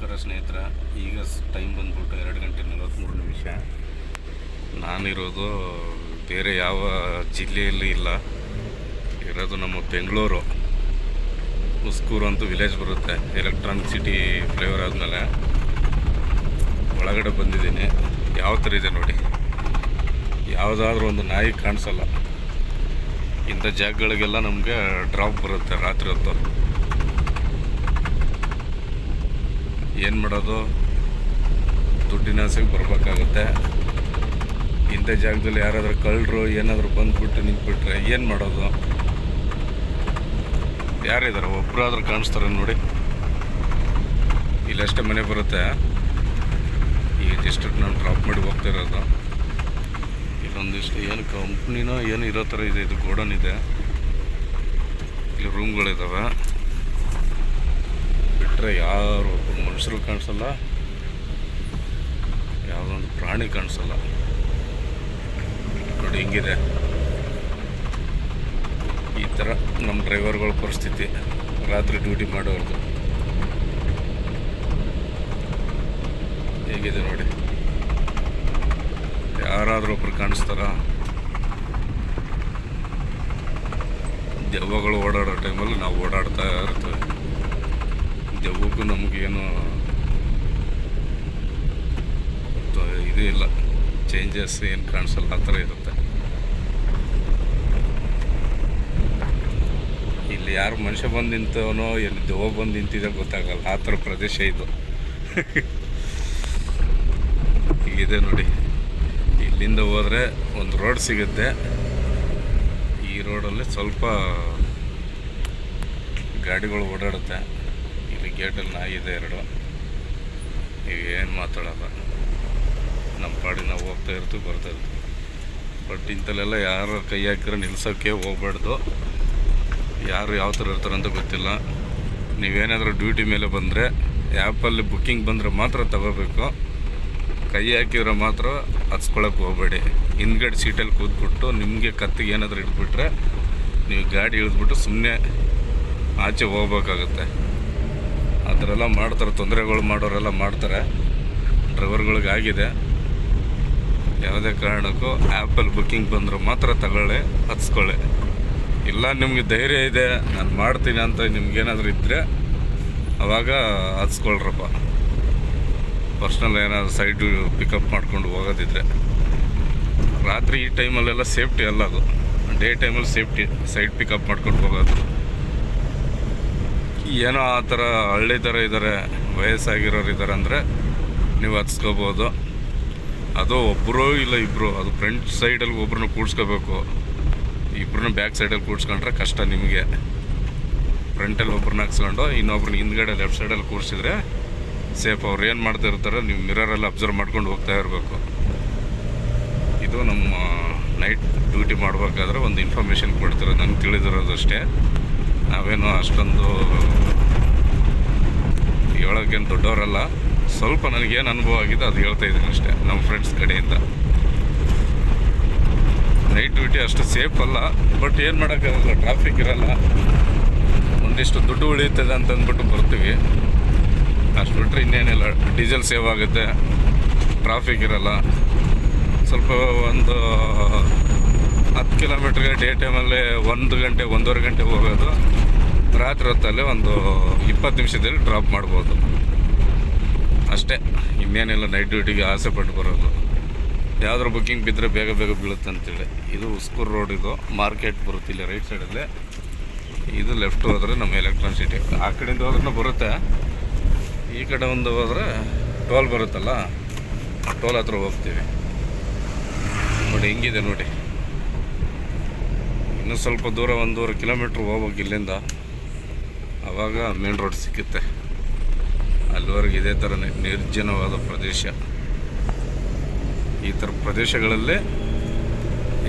ನಮಸ್ಕಾರ ಸ್ನೇಹಿತರ. ಈಗ ಟೈಮ್ ಬಂದ್ಬಿಟ್ಟು ಎರಡು ಗಂಟೆ ನಲವತ್ತ್ಮೂರು ನಿಮಿಷ. ನಾನಿರೋದು ಬೇರೆ ಯಾವ ಜಿಲ್ಲೆಯಲ್ಲಿ ಇಲ್ಲ. ಇರೋದು ನಮ್ಮ ಬೆಂಗಳೂರು. ಉಸ್ಕೂರು ಅಂತೂ ವಿಲೇಜ್ ಬರುತ್ತೆ. ಎಲೆಕ್ಟ್ರಾನಿಕ್ ಸಿಟಿ ಫ್ಲೇವರ್ ಆದಮೇಲೆ ಒಳಗಡೆ ಬಂದಿದ್ದೀನಿ. ಯಾವ ಥರ ಇದೆ ನೋಡಿ. ಯಾವುದಾದ್ರೂ ಒಂದು ನಾಯಿ ಕಾಣಿಸಲ್ಲ. ಇಂಥ ಜಾಗಗಳಿಗೆಲ್ಲ ನಮಗೆ ಡ್ರಾಪ್ ಬರುತ್ತೆ ರಾತ್ರಿ ಹೊತ್ತು. ಏನು ಮಾಡೋದು? ದುಡ್ಡಿನ ಆಸೆಗೆ ಬರಬೇಕಾಗುತ್ತೆ. ಇಂಥ ಜಾಗದಲ್ಲಿ ಯಾರಾದರೂ ಕಳ್ಳರು, ಏನಾದರೂ ಬಂದುಬಿಟ್ಟು ನಿಂತ್ಬಿಟ್ರೆ ಏನು ಮಾಡೋದು? ಯಾರಿದ್ದಾರೆ ಒಬ್ಬರಾದ್ರೂ ಕಾಣಿಸ್ತಾರೆ ನೋಡಿ. ಇಲ್ಲಷ್ಟೇ ಮನೆ ಬರುತ್ತೆ. ಈ ಡಿಸ್ಟ್ರಿಕ್ಟ್ ನಾನು ಡ್ರಾಪ್ ಮಾಡಿ ಹೋಗ್ತಾ ಇರೋದು. ಇಲ್ಲೊಂದಿಷ್ಟು ಏನು ಕಂಪ್ನಿನೋ ಏನು ಇರೋ ಥರ ಇದೆ. ಇದು ಗೋಡನ್ ಇದೆ. ಇಲ್ಲಿ ರೂಮ್ಗಳಿದ್ದಾವೆ ಬಿಟ್ಟರೆ ಯಾರು ಮನುಷ್ಯರು ಕಾಣಿಸಲ್ಲ, ಯಾವುದೊಂದು ಪ್ರಾಣಿ ಕಾಣಿಸಲ್ಲ. ನೋಡಿ ಹಿಂಗಿದೆ. ಈ ಥರ ನಮ್ಮ ಡ್ರೈವರ್ಗಳ ಪರಿಸ್ಥಿತಿ, ರಾತ್ರಿ ಡ್ಯೂಟಿ ಮಾಡೋರ್ದು. ಹೇಗಿದೆ ನೋಡಿ. ಯಾರಾದರೂ ಒಬ್ರು ಕಾಣಿಸ್ತಾರ? ದೆವ್ವಗಳು ಓಡಾಡೋ ಟೈಮಲ್ಲಿ ನಾವು ಓಡಾಡ್ತಾ ಇರ್ತೇವೆ. ದೆವ್ವಕ್ಕೂ ನಮಗೇನು ಇದು ಇಲ್ಲ. ಚೇಂಜಸ್ ಏನು ಕಾಣಿಸಲ್ಲ, ಆ ಥರ ಇರುತ್ತೆ. ಇಲ್ಲಿ ಯಾರು ಮನುಷ್ಯ ಬಂದು ನಿಂತವನೋ, ಎಲ್ಲಿ ದೆವ್ವ ಬಂದು ನಿಂತಿದೆ ಗೊತ್ತಾಗಲ್ಲ. ಆ ಥರ ಪ್ರದೇಶ ಇದು. ಇದೆ ನೋಡಿ. ಇಲ್ಲಿಂದ ಹೋದರೆ ಒಂದು ರೋಡ್ ಸಿಗುತ್ತೆ. ಈ ರೋಡಲ್ಲಿ ಸ್ವಲ್ಪ ಗಾಡಿಗಳು ಓಡಾಡುತ್ತೆ. ಗೇಟಲ್ಲಿ ನಾಯಿ ಇದೆ ಎರಡು. ಏನು ಮಾತಾಡೋಲ್ಲ. ನಮ್ಮ ಪಾಡಿ ನಾವು ಹೋಗ್ತಾ ಇರ್ತೀವಿ, ಬರ್ತಾ ಇರ್ತೀವಿ. ಬಟ್ ಇಂಥಲ್ಲೆಲ್ಲ ಯಾರು ಕೈ ಹಾಕಿದ್ರೆ ನಿಲ್ಸೋಕ್ಕೆ ಹೋಗ್ಬಾರ್ದು. ಯಾರು ಯಾವ ಥರ ಇರ್ತಾರಂತ ಗೊತ್ತಿಲ್ಲ. ನೀವೇನಾದರೂ ಡ್ಯೂಟಿ ಮೇಲೆ ಬಂದರೆ, ಆ್ಯಪಲ್ಲಿ ಬುಕ್ಕಿಂಗ್ ಬಂದರೆ ಮಾತ್ರ ತಗೋಬೇಕು. ಕೈ ಹಾಕಿದ್ರೆ ಮಾತ್ರ ಹಚ್ಕೊಳಕ್ಕೆ ಹೋಗಬೇಡಿ. ಹಿಂದ್ಗಡೆ ಸೀಟಲ್ಲಿ ಕೂತ್ಬಿಟ್ಟು ನಿಮಗೆ ಕತ್ತಿಗೆ ಏನಾದರೂ ಇಟ್ಬಿಟ್ರೆ ನೀವು ಗಾಡಿ ಇಳಿದ್ಬಿಟ್ಟು ಸುಮ್ಮನೆ ಆಚೆ ಹೋಗ್ಬೇಕಾಗತ್ತೆ. ಆ ಥರ ಎಲ್ಲ ಮಾಡ್ತಾರೆ, ತೊಂದರೆಗಳು ಮಾಡೋರೆಲ್ಲ ಮಾಡ್ತಾರೆ. ಡ್ರೈವರ್ಗಳಿಗಾಗಿದೆ ಯಾವುದೇ ಕಾರಣಕ್ಕೂ ಆ್ಯಪಲ್ಲಿ ಬುಕ್ಕಿಂಗ್ ಬಂದರೂ ಮಾತ್ರ ತಗೊಳ್ಳಿ, ಹತ್ಸ್ಕೊಳ್ಳಿ. ಇಲ್ಲ, ನಿಮಗೆ ಧೈರ್ಯ ಇದೆ, ನಾನು ಮಾಡ್ತೀನಿ ಅಂತ ನಿಮ್ಗೇನಾದರೂ ಇದ್ದರೆ ಅವಾಗ ಹತ್ಸ್ಕೊಳ್ರಪ್ಪ. ಪರ್ಸ್ನಲ್ ಏನಾದರೂ ಸೈಡ್ ಪಿಕಪ್ ಮಾಡ್ಕೊಂಡು ಹೋಗೋದಿದ್ರೆ. ರಾತ್ರಿ ಈ ಟೈಮಲ್ಲೆಲ್ಲ ಸೇಫ್ಟಿ ಅಲ್ಲ ಅದು. ಡೇ ಟೈಮಲ್ಲಿ ಸೇಫ್ಟಿ ಸೈಡ್ ಪಿಕಪ್ ಮಾಡ್ಕೊಂಡು ಹೋಗೋದು. ಏನೋ ಆ ಥರ ಹಳ್ಳಿ ಥರ ಇದ್ದಾರೆ, ವಯಸ್ಸಾಗಿರೋರು ಇದ್ದಾರೆ ಅಂದರೆ ನೀವು ಹತ್ಸ್ಕೋಬೋದು. ಅದು ಒಬ್ಬರು ಇಲ್ಲ ಇಬ್ಬರು ಅದು ಫ್ರಂಟ್ ಸೈಡಲ್ಲಿ ಒಬ್ರನ್ನ ಕೂಡ್ಸ್ಕೋಬೇಕು. ಇಬ್ಬರನ್ನ ಬ್ಯಾಕ್ ಸೈಡಲ್ಲಿ ಕೂಡ್ಸ್ಕೊಂಡ್ರೆ ಕಷ್ಟ ನಿಮಗೆ. ಫ್ರಂಟಲ್ಲಿ ಒಬ್ರನ್ನ ಹಾಕ್ಸ್ಕೊಂಡು ಇನ್ನೊಬ್ರನ್ನ ಹಿಂದ್ಗಡೆ ಲೆಫ್ಟ್ ಸೈಡಲ್ಲಿ ಕೂರಿಸಿದ್ರೆ ಸೇಫ್ ಅವ್ರು ಏನು ಮಾಡ್ತಾ ಇರ್ತಾರೆ, ನೀವು ಮಿರರಲ್ಲಿ ಅಬ್ಸರ್ವ್ ಮಾಡ್ಕೊಂಡು ಹೋಗ್ತಾ ಇರಬೇಕು. ಇದು ನಮ್ಮ ನೈಟ್ ಡ್ಯೂಟಿ ಮಾಡಬೇಕಾದ್ರೆ ಒಂದು ಇನ್ಫಾರ್ಮೇಷನ್ ಕೊಡ್ತಾರೆ. ನನಗೆ ತಿಳಿದಿರೋದಷ್ಟೇ ನಾವೇನು ಅಷ್ಟೊಂದು ಹೇಳೋಕ್ಕೇನು ದೊಡ್ಡವರಲ್ಲ. ಸ್ವಲ್ಪ ನನಗೇನು ಅನುಭವ ಆಗಿದೆ ಅದು ಹೇಳ್ತಾ ಇದ್ದೀನಿ ಅಷ್ಟೇ, ನಮ್ಮ ಫ್ರೆಂಡ್ಸ್ ಕಡೆಯಿಂದ. ನೈಟ್ ಡ್ಯೂಟಿ ಅಷ್ಟು ಸೇಫ್ ಅಲ್ಲ ಬಟ್ ಏನು ಮಾಡೋಕ್ಕಾಗಲ್ಲ ಟ್ರಾಫಿಕ್ ಇರಲ್ಲ. ಒಂದಿಷ್ಟು ದುಡ್ಡು ಉಳಿಯುತ್ತದೆ ಅಂತ ಅಂದ್ಬಿಟ್ಟು ಬರ್ತೀವಿ. ಅಷ್ಟು ಬಿಟ್ಟರೆ ಇನ್ನೇನಿಲ್ಲ ಡೀಸೆಲ್ ಸೇವ್ ಆಗುತ್ತೆ ಟ್ರಾಫಿಕ್ ಇರಲ್ಲ. ಸ್ವಲ್ಪ ಒಂದು ಹತ್ತು ಕಿಲೋಮೀಟ್ರಿಗೆ ಡೇ ಟೈಮಲ್ಲಿ ಒಂದು ಗಂಟೆ, ಒಂದೂವರೆ ಗಂಟೆ ಹೋಗೋದು. ರಾತ್ರಿ ಹೊತ್ತಲ್ಲಿ ಒಂದು ಇಪ್ಪತ್ತು ನಿಮಿಷದಲ್ಲಿ ಡ್ರಾಪ್ ಮಾಡ್ಬೋದು. ಅಷ್ಟೇ. ಇನ್ನೇನಿಲ್ಲ ನೈಟ್ ಡ್ಯೂಟಿಗೆ ಆಸೆ ಪಟ್ಟು ಬರೋದು. ಯಾವ್ದಾರ ಬುಕ್ಕಿಂಗ್ ಬಿದ್ದರೆ ಬೇಗ ಬೇಗ ಬೀಳುತ್ತೆ ಅಂತೇಳಿ. ಇದು ಉಸ್ಕೂರ್ ರೋಡ್ ಇದು. ಮಾರ್ಕೆಟ್ ಬರುತ್ತೆ ಇಲ್ಲಿ ರೈಟ್ ಸೈಡಲ್ಲಿ ಇದು ಲೆಫ್ಟ್ ಹೋದರೆ ನಮ್ಮ ಎಲೆಕ್ಟ್ರಾನ್ ಸಿಟಿ ಆ ಕಡೆಯಿಂದ ಹೋದ್ರೂ ಬರುತ್ತೆ. ಈ ಕಡೆ ಒಂದು ಹೋದರೆ ಟೋಲ್ ಬರುತ್ತಲ್ಲ ಟೋಲ್ ಹತ್ರ ಹೋಗ್ತೀವಿ. ನೋಡಿ, ಹೆಂಗಿದೆ ನೋಡಿ. ಇನ್ನೂ ಸ್ವಲ್ಪ ದೂರ ಒಂದೂವರೆ ಕಿಲೋಮೀಟ್ರ್ ಹೋಗ್ಬೇಕು ಇಲ್ಲಿಂದ. ಆವಾಗ ಮೇನ್ ರೋಡ್ ಸಿಕ್ಕುತ್ತೆ. ಅಲ್ಲಿವರೆಗೆ ಇದೇ ಥರ ನಿರ್ಜನವಾದ ಪ್ರದೇಶ. ಈ ಥರ ಪ್ರದೇಶಗಳಲ್ಲಿ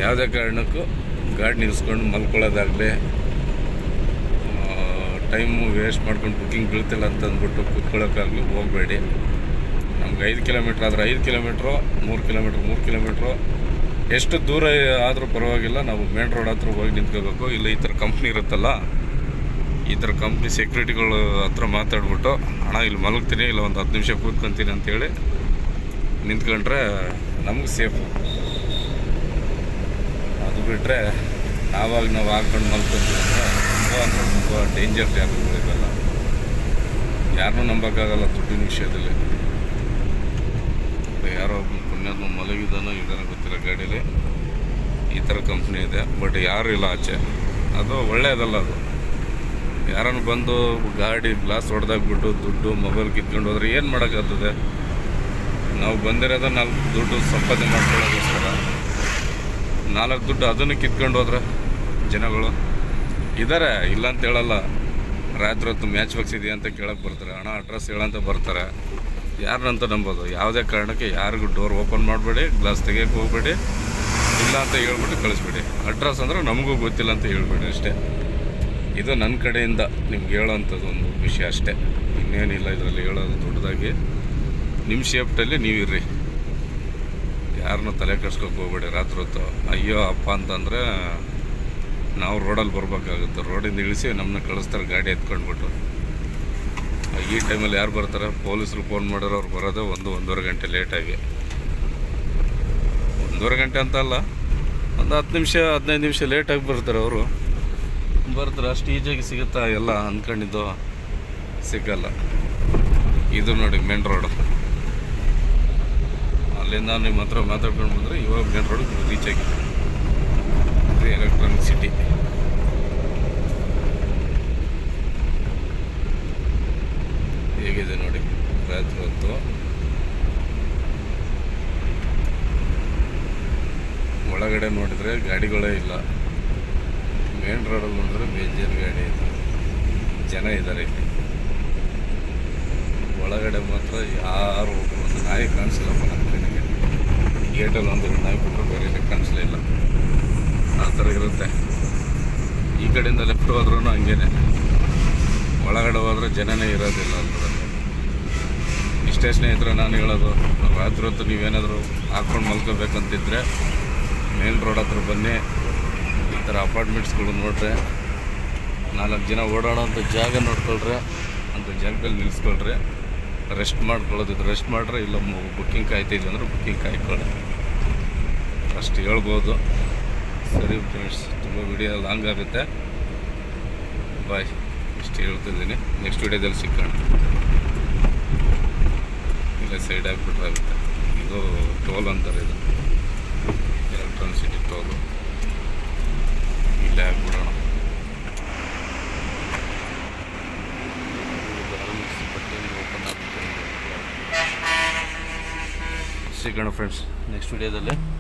ಯಾವುದೇ ಕಾರಣಕ್ಕೂ ಗಾಡಿ ನಿಲ್ಲಿಸ್ಕೊಂಡು ಮಲ್ಕೊಳ್ಳೋದಾಗಲಿ ಟೈಮು ವೇಸ್ಟ್ ಮಾಡ್ಕೊಂಡು ಬುಕ್ಕಿಂಗ್ ಬೀಳ್ತಿಲ್ಲ ಅಂತ ಅಂದ್ಬಿಟ್ಟು ಕುತ್ಕೊಳ್ಳೋಕ್ಕಾಗಲಿ ಹೋಗಬೇಡಿ. ನಮ್ಗೆ ಐದು ಕಿಲೋಮೀಟ್ರ್ ಆದರೆ ಐದು ಕಿಲೋಮೀಟ್ರು, ಮೂರು ಕಿಲೋಮೀಟ್ರ್, ಮೂರು ಕಿಲೋಮೀಟ್ರು ಎಷ್ಟು ದೂರ ಆದರೂ ಪರವಾಗಿಲ್ಲ, ನಾವು ಮೇನ್ ರೋಡ್ ಹತ್ರ ಹೋಗಿ ನಿಂತ್ಕೋಬೇಕು. ಇಲ್ಲ, ಈ ಥರ ಕಂಪ್ನಿ ಇರುತ್ತಲ್ಲ, ಈ ಥರ ಕಂಪ್ನಿ ಸೆಕ್ಯೂರಿಟಿಗಳು ಹತ್ರ ಮಾತಾಡ್ಬಿಟ್ಟು ಹಣ ಇಲ್ಲಿ ಮಲಗ್ತೀನಿ, ಇಲ್ಲ ಒಂದು ಹತ್ತು ನಿಮಿಷ ಕೂತ್ಕೊತೀನಿ ಅಂತೇಳಿ ನಿಂತ್ಕೊಂಡ್ರೆ ನಮಗೆ ಸೇಫು ಅದು ಬಿಟ್ಟರೆ ಆವಾಗ ನಾವು ಹಾಕೊಂಡು ಮಲ್ಕೊತೀವಿ ಅಂದರೆ ತುಂಬ ಅಂದರೆ ತುಂಬ ಡೇಂಜರ್ ಜಾಗಗಳಿವೆಲ್ಲ ಯಾರನ್ನೂ ನಂಬೋಕ್ಕಾಗಲ್ಲ ದುಡ್ಡಿನ ವಿಷಯದಲ್ಲಿ. ಯಾರೋ ಒಬ್ಬ ಮಲಗಿದನೋ ಮಲಗಿದಾನೋ ಇದಾನೋ ಗೊತ್ತಿಲ್ಲ ಗಾಡೀಲಿ. ಈ ಥರ ಕಂಪ್ನಿ ಇದೆ. ಬಟ್ ಯಾರು ಇಲ್ಲ ಆಚೆ. ಅದು ಒಳ್ಳೆಯದಲ್ಲ ಅದು. ಯಾರನ್ನು ಬಂದು ಗಾಡಿ ಗ್ಲಾಸ್ ಹೊಡೆದಾಗ್ಬಿಟ್ಟು ದುಡ್ಡು ಮೊಬೈಲ್ ಕಿತ್ಕೊಂಡು ಹೋದ್ರೆ ಏನು ಮಾಡೋಕ್ಕಾಗ್ತದೆ? ನಾವು ಬಂದಿರೋದ ನಾಲ್ಕು ದುಡ್ಡು ಸಂಪಾದನೆ ಮಾಡ್ಕೊಳ್ಳೋಕ್ಕೋಸ್ಕರ. ನಾಲ್ಕು ದುಡ್ಡು ಅದನ್ನು ಕಿತ್ಕೊಂಡು ಹೋದ್ರೆ ಜನಗಳು ಇದ್ದಾರೆ ಇಲ್ಲ ಅಂತ ಹೇಳಲ್ಲ. ರಾತ್ರಿ ಹೊತ್ತು ಮ್ಯಾಚ್ ಬಾಕ್ಸ್ ಇದೆಯಾ ಅಂತ ಕೇಳೋಕೆ ಬರ್ತಾರೆ. ಹಣ ಅಡ್ರೆಸ್ ಹೇಳಂತ ಬರ್ತಾರೆ. ಯಾರನ್ನಂತ ನಂಬೋದು. ಯಾವುದೇ ಕಾರಣಕ್ಕೆ ಯಾರಿಗೂ ಡೋರ್ ಓಪನ್ ಮಾಡಬೇಡಿ ಗ್ಲಾಸ್ ತೆಗಿಯೋಕೆ ಹೋಗ್ಬೇಡಿ, ಇಲ್ಲ ಅಂತ ಹೇಳ್ಬಿಟ್ಟು ಕಳಿಸ್ಬೇಡಿ. ಅಡ್ರೆಸ್ ಅಂದರೆ ನಮಗೂ ಗೊತ್ತಿಲ್ಲ ಅಂತ ಹೇಳ್ಬೇಡಿ ಅಷ್ಟೇ. ಇದು ನನ್ನ ಕಡೆಯಿಂದ ನಿಮ್ಗೆ ಹೇಳೋವಂಥದ್ದು ಒಂದು ವಿಷಯ ಅಷ್ಟೇ. ಇನ್ನೇನಿಲ್ಲ ಇದರಲ್ಲಿ ಹೇಳೋದು ದೊಡ್ಡದಾಗಿ. ನಿಮ್ಮ ಶೇಫ್ಟಲ್ಲಿ ನೀವಿರ್ರಿ. ಯಾರನ್ನೂ ತಲೆ ಕೆಡ್ಸ್ಕೊಕ್ಕೆ ಹೋಗ್ಬೇಡಿ ರಾತ್ರಿ ಹೊತ್ತು. ಅಯ್ಯೋ, ಅಪ್ಪ ಅಂತಂದರೆ ನಾವು ರೋಡಲ್ಲಿ ಬರ್ಬೇಕಾಗುತ್ತೆ. ರೋಡಿಂದ ಇಳಿಸಿ ನಮ್ಮನ್ನ ಕಳಿಸ್ತಾರೆ ಗಾಡಿ ಎತ್ಕೊಂಡ್ಬಿಟ್ಟು. ಈ ಟೈಮಲ್ಲಿ ಯಾರು ಬರ್ತಾರೆ? ಪೊಲೀಸರು ಫೋನ್ ಮಾಡೋರು ಅವ್ರು ಬರೋದು ಒಂದು ಒಂದೂವರೆ ಗಂಟೆ ಲೇಟಾಗಿ ಒಂದೂವರೆ ಗಂಟೆ ಅಂತ ಅಲ್ಲ, ಒಂದು ಹತ್ತು ನಿಮಿಷ, ಹದಿನೈದು ನಿಮಿಷ ಲೇಟಾಗಿ ಬರ್ತಾರೆ ಅವರು. ಬರ್ತಾರೆ, ಅಷ್ಟು ಈಜಿಯಾಗಿ ಸಿಗುತ್ತಾ ಎಲ್ಲ ಅಂದ್ಕೊಂಡಿದ್ದು ಸಿಗಲ್ಲ. ಇದು ನೋಡಿ ಮೇನ್ ರೋಡು ಅಲ್ಲಿಂದ ನಿಮ್ಮ ಹತ್ರ ಮಾತಾಡ್ಕೊಂಡು ಬಂದರೆ ಇವಾಗ ಮೇನ್ ರೋಡ್ ರೀಚ್ ಆಗಿದೆ. ಎಲೆಕ್ಟ್ರಾನಿಕ್ ಸಿಟಿ ಹೇಗಿದೆ ನೋಡಿ ರಾತ್ರಿ ಹೊತ್ತು ನೋಡಿದರೆ ಗಾಡಿಗಳೇ ಇಲ್ಲ. ಮೇನ್ ರೋಡಲ್ಲಿ ಬಂದರೆ ಬೇಜಾರು ಗಾಡಿ ಇದೆ. ಜನ ಇದ್ದಾರೆ ಇಲ್ಲಿ. ಒಳಗಡೆ ಮಾತ್ರ ಯಾರು ಒಬ್ಬರು ಒಂದು ನಾಯಿ ಕಾಣಿಸಿಲ್ಲಪ್ಪ ನನ್ನ ಕಣ್ಣಿಗೆ. ಗೇಟಲ್ಲಿ ಒಂದು ನಾಯಿ ಬಿಟ್ಟರೆ ಬೇರೆ ಕಾಣಿಸ್ಲಿಲ್ಲ. ಆ ಥರ ಇರುತ್ತೆ. ಈ ಕಡೆಯಿಂದ ಲೆಫ್ಟ್ ಹೋದ್ರೂ ಹಂಗೇನೆ. ಒಳಗಡೆ ಹೋದ್ರೆ ಜನನೇ ಇರೋದಿಲ್ಲ ಅಂತ ಇಷ್ಟೇ ಸ್ನೇಹಿತರೆ, ನಾನು ಹೇಳೋದು ರಾತ್ರಿ ಹೊತ್ತು ನೀವೇನಾದರೂ ಹಾಕ್ಕೊಂಡು ಮಲ್ಕೋಬೇಕಂತಿದ್ರೆ ಮೇನ್ ರೋಡ್ ಹತ್ರ ಬನ್ನಿ. ಈ ಥರ ಅಪಾರ್ಟ್ಮೆಂಟ್ಸ್ಗಳು ನೋಡ್ರಿ. ನಾಲ್ಕು ಜನ ಓಡಾಡೋಂಥ ಜಾಗ ನೋಡ್ಕೊಳ್ರಿ. ಅಂಥ ಜಾಗದಲ್ಲಿ ನಿಲ್ಲಿಸ್ಕೊಳ್ರಿ ರೆಸ್ಟ್ ಮಾಡ್ಕೊಳ್ಳೋದಿದ್ರೆ ರೆಸ್ಟ್ ಮಾಡ್ರೆ. ಇಲ್ಲ ಬುಕ್ಕಿಂಗ್ ಕಾಯ್ತಿದ್ವಿ ಅಂದ್ರೆ ಬುಕ್ಕಿಂಗ್ ಕಾಯ್ಕೊಳ್ಳಿ. ಅಷ್ಟು ಹೇಳ್ಬೋದು. ಸರಿ ಫ್ರೆಂಡ್ಸ್ ತುಂಬ ವಿಡಿಯೋ ಲಾಂಗ್ ಆಗುತ್ತೆ. ಬಾಯ್ ಇಷ್ಟು ಹೇಳ್ತಿದ್ದೀನಿ ನೆಕ್ಸ್ಟ್ ವಿಡಿಯೋದಲ್ಲಿ ಸಿಕ್ಕೋಣ ಇಲ್ಲ ಸೈಡ್ ಆಗಿಬಿಟ್ರೆ ಆಗುತ್ತೆ. ಇದು ಟೋಲ್ ಅಂತಾರೆ ಇದು. ಎಲೆಕ್ಟ್ರಾನಿಕ್ ಸಿಟಿ ಟೋಲು ಇಲ್ಲೇ ಹಾಕ್ಬಿಡೋಣ ಓಪನ್ ಆಗುತ್ತೆ ಸಿಗೋಣ ಫ್ರೆಂಡ್ಸ್ ನೆಕ್ಸ್ಟ್ ವಿಡಿಯೋದಲ್ಲಿ ಬಾಯ್